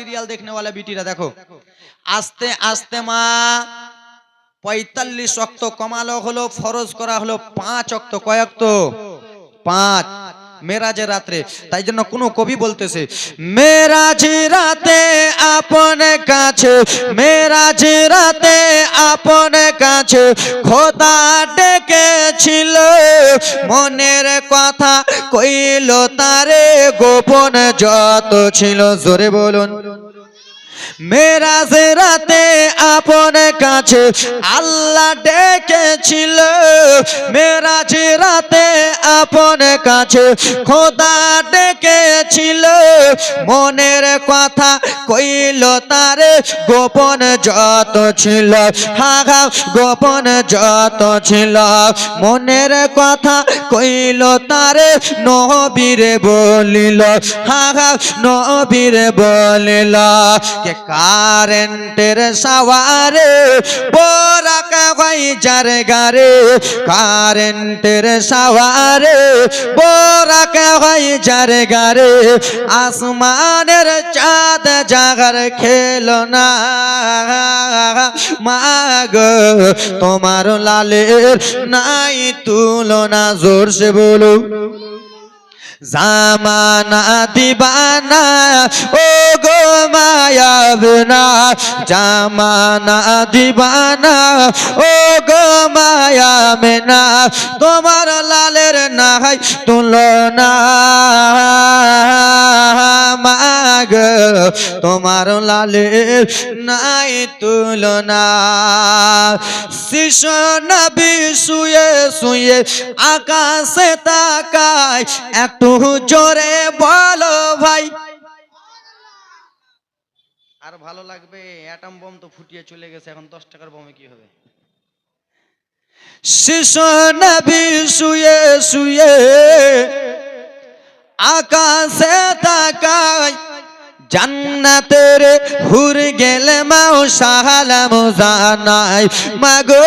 Serial দেখনে वाला বিটিরা, দেখো। আস্তে আস্তে মা, পঁয়তাল্লিশ অক্ত কমালো হলো, ফরজ করা হলো পাঁচ অক্ত, কয় অক্ত? পাঁচ। মেরাজের রাত্রে। তাই জন্য কোন কবি বলতেছে মেরাজ রাতে আপন কাছে মেরাজ রাতে আপন কাছে, খোদা ডেকেছিল মনের কথা কইল তারে গোপন যত ছিল জোরে বলুন। মেরাজ রাতে আপন কাছে আল্লাহ ডেকেছিল। মেরাজ রাতে আপন কাছে খোদা ডেকেছিল। মনের কথা কইল তারে, গোপন যত ছিল, হা হা, গোপন যত ছিল। মনের কথা কইল তারে, নবীরে বলিল, হা হা, নবীরে বলিল কে কারেন্টের সাওয়ারে বোরাকা ভাই যার গারে। কারেন্টের সাওয়ারে বোরাকা ভাই যার গারে। আসমানের চাঁদ জাগার খেলো না। মাগ, তোমার লালের নাই তুলনা জোরসে বলো। জামানা দিবানা ও গো মায়াবনা, জামানা, দিবানা ও গো মায়ামেনা তোমার লালের নাই তুলনা। মাগ, তোমার লালের নাই তুলনা। শিশু নবী শুয়ে শুয়ে আকাশে তাকায়, একটু জোরে বলো ভাই আর ভালো লাগবে অ্যাটম বোম তো ফুটিয়ে চলে গেছে, এখন দশ টাকার বোমে কি হবে? শিশু নবী শুয়ে শুয়ে আকাশে জান্নাতের হুর গেলে মাও সালাম জানাই, মাগো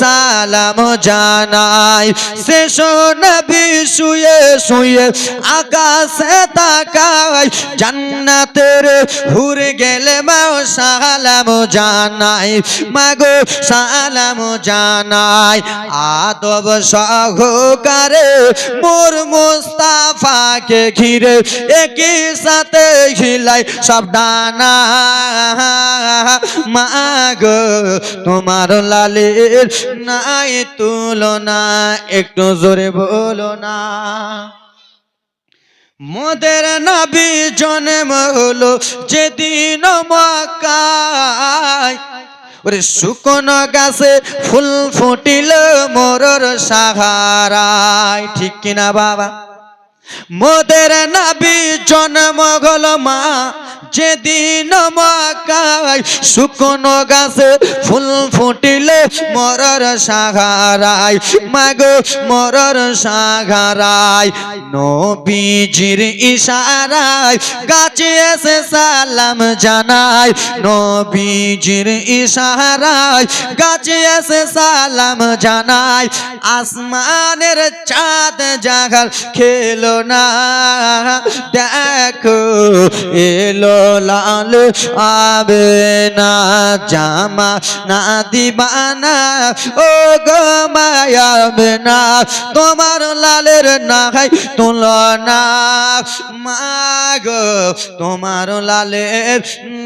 সালাম জানাই। শেষ নবী শুয়ে শুয়ে আকাশে তাকাই, জান্নাতের হুর গেলে মাও সালাম জানাই, মাগো সালাম জানাই। আদব সহকারে মোর মুস্তাফাকে ঘিরে একই সাথে ঘিলাই সব ডানা। মাগ তোমার লালের নাই তুলনা, একটু জোরে বলো না। মোদের নবী জন্ম হলো যেদিন মক্কায়। ওরে শুকনো গাছে ফুল ফুটিল মোরর সাহারায়। ঠিক কিনা বাবা? মোদের নবী যেদিন মকায় শুকনো গাছে ফুল ফুটিলে মরর সাহারায়। মাগো, মরর সাহারায়। নবীজির ইশারায় গাছে এসে সালাম জানায়। নবীজির ইশারায় গাছে এসে সালাম জানায়। আসমানের চাঁদ জাগার খেলো না। দেখো, এলো লাল আবে না জামা, না দিবানা ও গো না তোমার লালের না খাই তুলনা, মাগ, তোমার লালের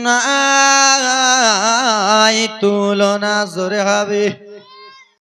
নাই তুলনা, জোরে হবে।